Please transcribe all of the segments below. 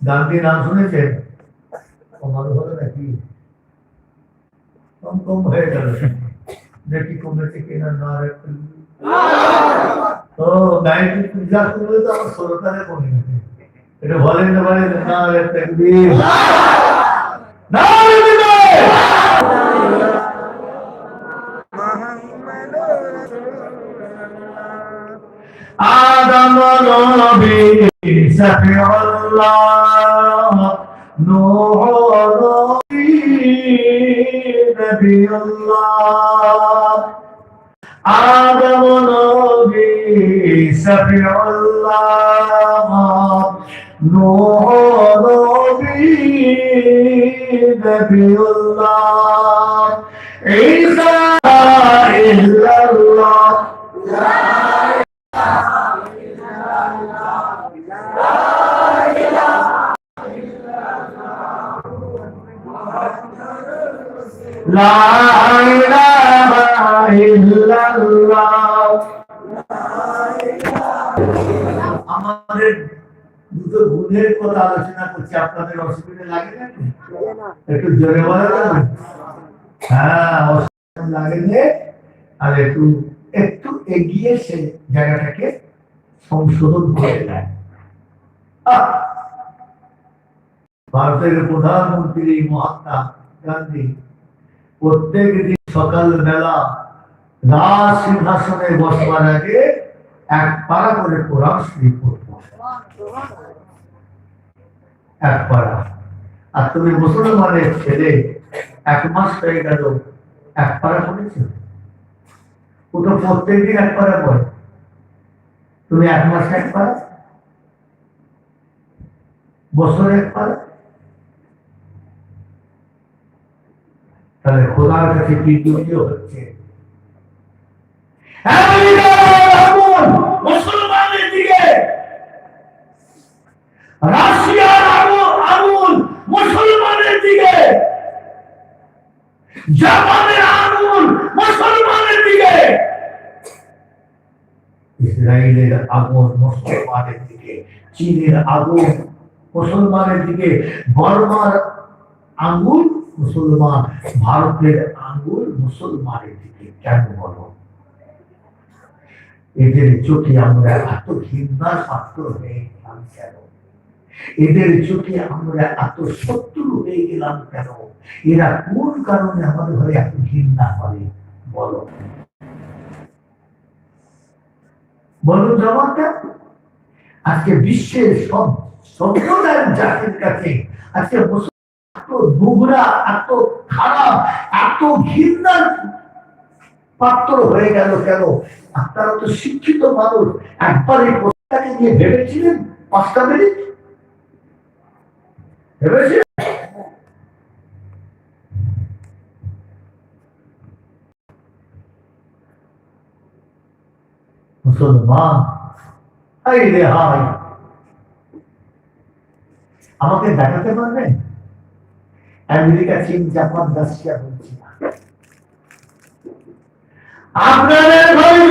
গানটির নাম শুনেছেন? কমাল হলো নাকি? কম কম হয়ে গেল। নাকি কমেছে কিনা না ও গায়কের পূজা করলে তো আমার সরকারে কমে গেছে এটা বলেন না বলেন না আদম নবী নূহ নবী নবিউল্লাহ আদম নবী সফিউল্লাহ নূহ নবী ঈসা আমাদের দুটো গুণের কথা আলোচনা করছি। আপনাদের অসুবিধা লাগে একটু জোরে বলা হ্যাঁ আর একটু একটু এগিয়ে সে জায়গাটাকে সংশোধন করে দেয় ভারতের প্রধানমন্ত্রী মহাত্মা গান্ধী প্রত্যেক দিন সকাল বেলা রাজ সিংহাসনে বসবার আগে এক পারা করে কোরআন শরীফ পড়তো এক পারা আর তুমি মুসলমানের ছেলে, এক মাস হয়ে গেল এক পারা পড়েছো? ও তো প্রত্যেক দিন এক পড়ে। তুমি এক মাস এক পারা বছর এক পারা তাহলে খোদার কাছে কি তৈরিও হচ্ছে? মুসলমানের দিকে। রাশিয়ার আগুন আগুন মুসলমানের দিকে। জাপানের আগুন মুসলমানের দিকে। ইসরায়েলের আগুন মুসলমানের দিকে। চীনের আগুন মুসলমানের দিকে। বর্মার আঙ্গুল মুসলমান ভারতের আঙ্গুল মুসলমানের দিকে কেন বলো? এদের চোখে আমরা এত ঘৃণার পাত্র হয়ে গেলাম কেন? এদের চোখে আমরা এত শত্রু হয়ে গেলাম কেন? এরা কোন কারণে আমাদের ঘরে এত ঘৃণা করে? বলো। বলো জবাবটা। আজকে বিশ্বের সব সম্প্রদায়ের জাতির কাছে আজকে এত এত খারাপ, এত ঘৃণার পাত্র হয়ে গেল কেন? আপনারা তো শিক্ষিত মানুষ। একবার এই নিয়ে ভেবেছিলেন? পাঁচটা মিনিট? মুসলমান আমাকে দেখাতে পারবেন? আমেরিকা চীন জাপান রাশিয়া বলছি না। আপনাদের ঘরে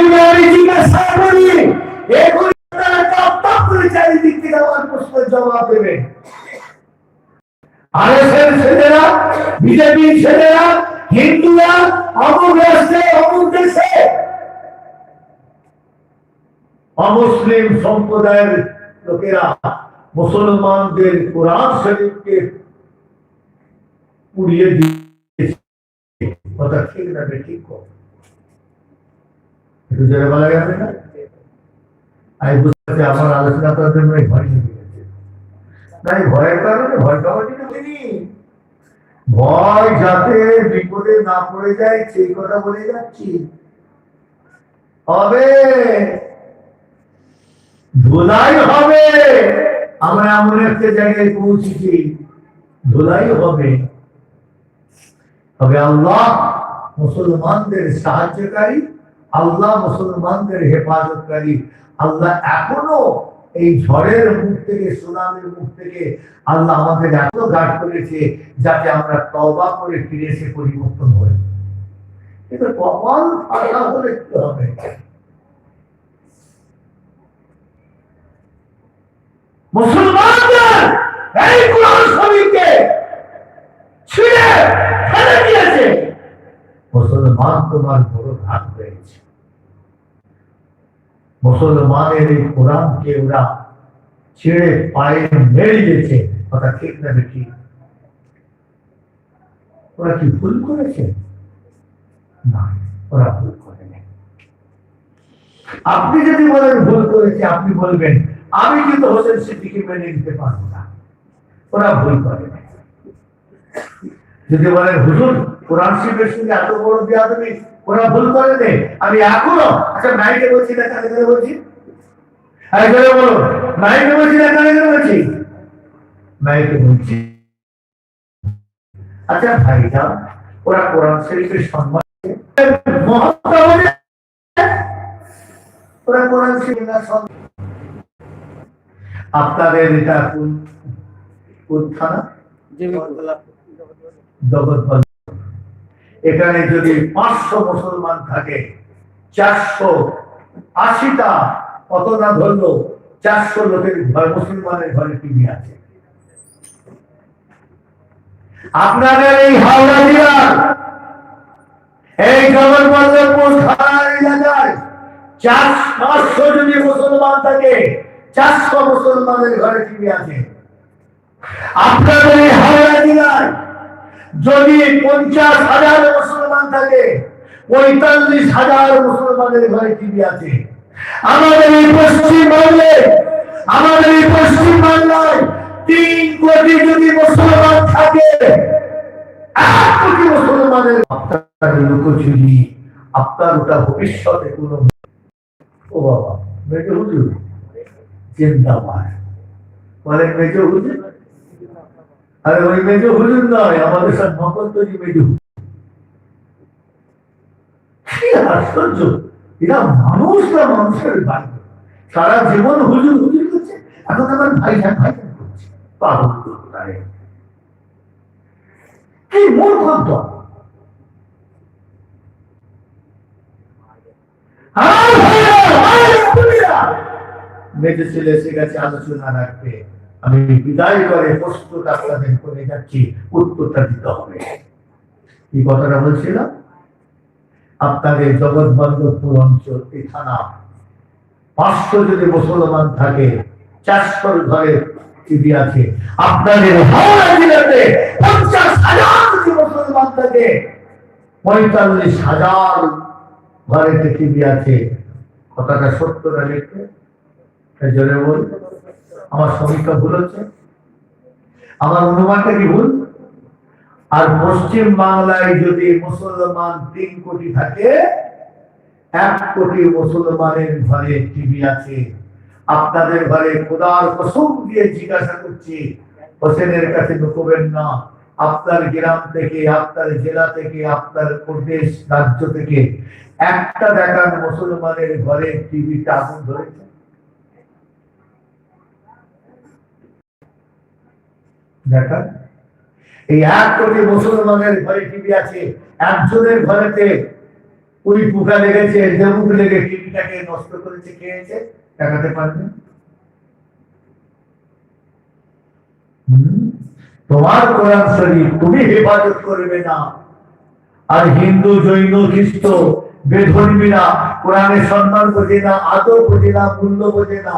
অমুসলিম সম্প্রদায়ের লোকেরা মুসলমানদের কোরআন শরীফকে পুড়িয়ে দিয়েছে। কথা ঠিক না ঠিক একটু বলা না? আমি বুঝতে আমার আলোচনা করার জন্য ভয় নিয়ে গেছে। তাই ভয়ের কারণে ভয় পাওয়া তিনি ভয় যাতে বিপদে না পড়ে যায়, সেই কথা বলে যাচ্ছি। হবে। ধুলাই হবে। আমরা এমন একটা জায়গায় পৌঁছেছি। ধুলাই হবে। তবে আল্লাহ মুসলমানদের সাহায্যকারী, আল্লাহ মুসলমানদের হেফাজতকারী। আল্লাহ এখনও এই ঝড়ের মুখ থেকে, সুনামের মুখ থেকে আল্লাহ আমাদের এত গাঢ় করেছে যাতে আমরা তবা করে ফিরে এসে পরিবর্তন হই। কিন্তু কপাল ফাঁকা হলে কি হবে? মুসলমানদের এই কোরআন শরীফকে ছিঁড়ে ফেলে দিয়েছে মুসলমান তোমার বড় ভাগ হয়েছে মুসলমানের এই কোরআনকে ওরা ছেড়ে পায়ে মেরে দিয়েছে কথা ঠিক না ঠিক ওরা কি ভুল করেছে? না, ওরা ভুল করেনি। আপনি যদি বলেন ভুল করেছে, আপনি বলবেন, আমি কিন্তু হোসেন সিদ্দিকে মেনে নিতে পারব না। ওরা ভুল করে নাই। যদি বলেন, হুজুর কোরআন শিবের সঙ্গে এত বড় বিয়াদবি ওরা ভুল করে নেই আমি এখনও আচ্ছা নাইকে বলছি না কানে কানে বলছি? আরে করে বলো নাইকে বলছি না কানে কানে বলছি? নাইকে বলছি। আচ্ছা ভাইরা ওরা কোরআন শরীফের সম্মান ওরা কোরআন শরীফ না সম্মান আপনাদের এটা কোন কোন থানা জগৎবল এখানে যদি পাঁচশো মুসলমান থাকে, চারশো আশিটা, কত না ধরলো, চারশো লোকের ঘর মুসলমানের ঘরে টিভি আছে। আপনাদের এই হাওড়া জেলার, এই জগৎবল্লভপুর থানার এলাকায় চার পাঁচশো যদি মুসলমান থাকে, চারশো মুসলমানের ঘরে টিভি আছে। আপনাদের এই হাওড়া জেলায় যদি পঞ্চাশ হাজার মুসলমান থাকে, পঁয়তাল্লিশ হাজার মুসলমানের ঘরে টিভি আছে। আমাদের এই পশ্চিমবঙ্গে, আমাদের এই পশ্চিমবাংলায় তিন কোটি যদি মুসলমান থাকে, এক কোটি মুসলমানের আপনার লুকোচুরি আপনার ওটা ভবিষ্যতে কোনো ও বাবা মেজো হুজুর, জিন্দাবাদ। বলেন মেজো হুজুর। আরে ওই মেজো হুজুর নয় আমাদের সব নকল তৈরি মেজো। কি আশ্চর্য এরা মানুষ না মানুষের ভাগ্য সারা জীবন হুজুর হুজুর করছে এখন আমার ভাই ভাই ভাই করছে। পাগল কি ভাইরা, মেজো ছেলে এসে গেছে আলোচনা রাখবে আমি বিদায় করে প্রস্তুত আপনাদের করে যাচ্ছি, উত্তরটা দিতে হবে। কি কথাটা আপনাদের অঞ্চল, এই থানা। পাঁচশো যদি মুসলমান থাকে, চারশোর ঘরে টিভি আছে। আপনাদের হাওড়া জেলাতে পঞ্চাশ হাজার যদি মুসলমান থাকে, পঁয়তাল্লিশ হাজার ঘরেতে টিভি আছে। কথাটা সত্য না লিখবে তাই জোরে বল আমার সমীক্ষা ভুল হচ্ছে। আমার অনুমানটা কি ভুল? আর পশ্চিম বাংলায় যদি মুসলমান তিন কোটি থাকে, এক কোটি মুসলমানের ঘরে টিভি আছে। আপনাদের ঘরে খোদার কসম দিয়ে জিজ্ঞাসা করছি, হোসেনের কাছে ঢুকবেন না। আপনার গ্রাম থেকে, আপনার জেলা থেকে, আপনার প্রদেশ, রাজ্য থেকে একটা দেখান মুসলমানের ঘরে টিভিটা আগুন ধরেছে। দেখান এই এক কোটি মুসলমানের ঘরে টিভি আছে, একজনের ঘরেতে ওই পোকা লেগেছে লেগে টিভিটাকে নষ্ট করেছে খেয়েছে দেখাতে তোমার কোরআন শরীফ তুমি হেফাজত করবে না। আর হিন্দু, জৈন, খ্রিস্ট বেধর্মীরা কোরআনের সম্মান বোঝে না, আদৌ বোঝে না, মূল্য বোঝে না।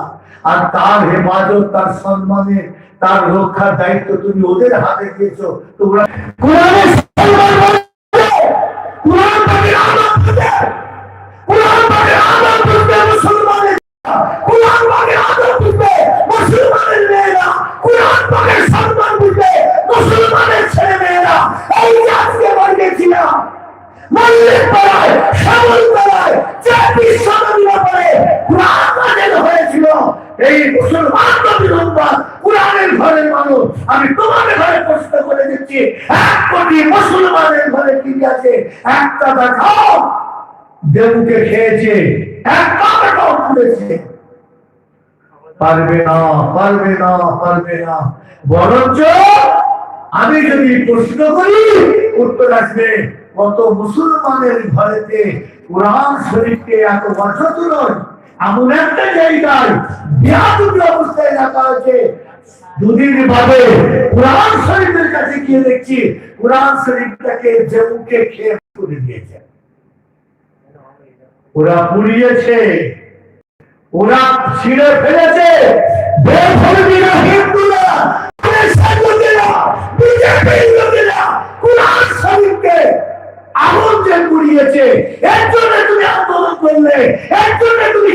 আর তার হেফাজত, তার সম্মানের তার রক্ষার দায়িত্ব তুমি ওদের হাতে দিয়েছ। তোমরা কোরআনের দেবুকে খেয়েছে পারবে না পারবে না পারবে না। বরঞ্চ আমি যদি প্রশ্ন করি, উত্তর আসবে, কত মুসলমানের ঘরেতে কোরআন শরীফকে এত বছর এমন একটা জায়গায় অবস্থায় রাখা হয়েছে। দুদিন বাদে কোরআন শরীফের কাছে গিয়ে দেখছি, কোরআন শরীফটাকে যে খেয়ে করে দিয়েছে। ওরা পুড়িয়েছে। ওরা ছিঁড়ে ফেলেছে। আগুন যে পুড়িয়েছে জন্য আন্দোলন করলে, এর জন্য তুমি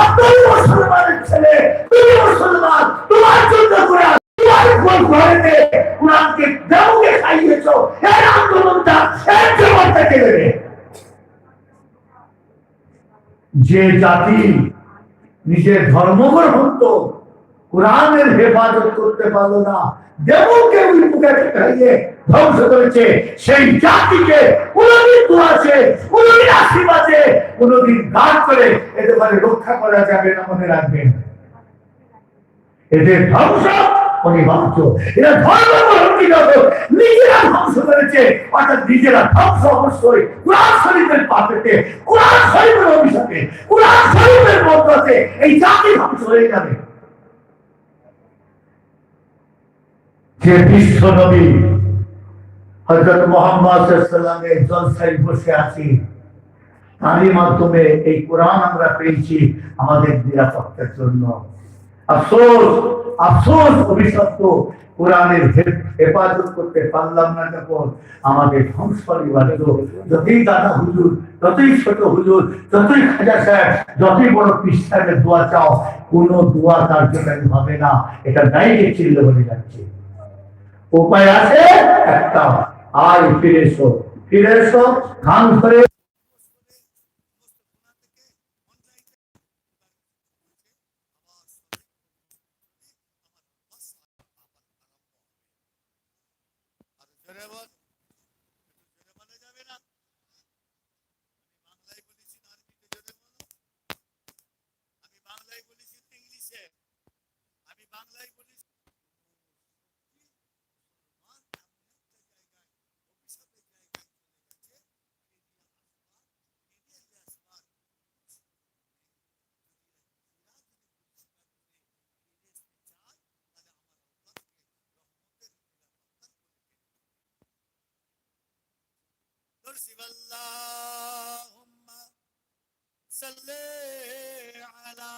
আর মুসলমানের ছেলে, তুমি মুসলমান, তোমার জন্য কোরআন, তোমার কোরআনকে দেবকে খাইয়েছ। এর আন্দোলনটা এর জবাবটা কে দেবে। যে জাতি নিজের ধর্মগ্রহণ তো কোরআনের হেফাজত করতে পারল না, দেবকে ওই বুকে ধ্বংস করেছে। সেই জাতিকে কোনদিন দোয়াছে কোনদিন আশীর্বাদে, কোনদিন গাছ করে এতে মানে রক্ষা করা যাবে না মনে রাখবেন। এদের ধ্বংস অনিবার্য। এরা ধর্মগ্রহণী জগৎ নিজেরা ধ্বংস করেছে। অর্থাৎ নিজেরা ধ্বংস অবশ্যই। কোরআন শরীফের পাপেতে কোরআন শরীফের অভিশাপে, কোরআন শরীফের মধ্যে এই জাতি ধ্বংস হয়ে যাবে। যে বিশ্ব নবী হজরত মোহাম্মদ সাল্লামের জলসায় বসে আছি, তারই মাধ্যমে এই কোরআন আমরা পেয়েছি আমাদের নিরাপত্তার জন্য। আফসোস আফসোস, অভিশপ্ত। কোরআনের হেফাজত করতে পারলাম না আমাদের ধ্বংস যতই দাদা হুজুর, যতই ছোট হুজুর, যতই খাজা যতই বড় দোয়া চাও, কোন দোয়া কার্যকারী হবে না। এটা ডাইরেক্ট চিল্লে বলে যাচ্ছে। উপায় আছে একটা আর ফিরে এসো। ফিরে এসো কান ধরে ترسل اللهم صل على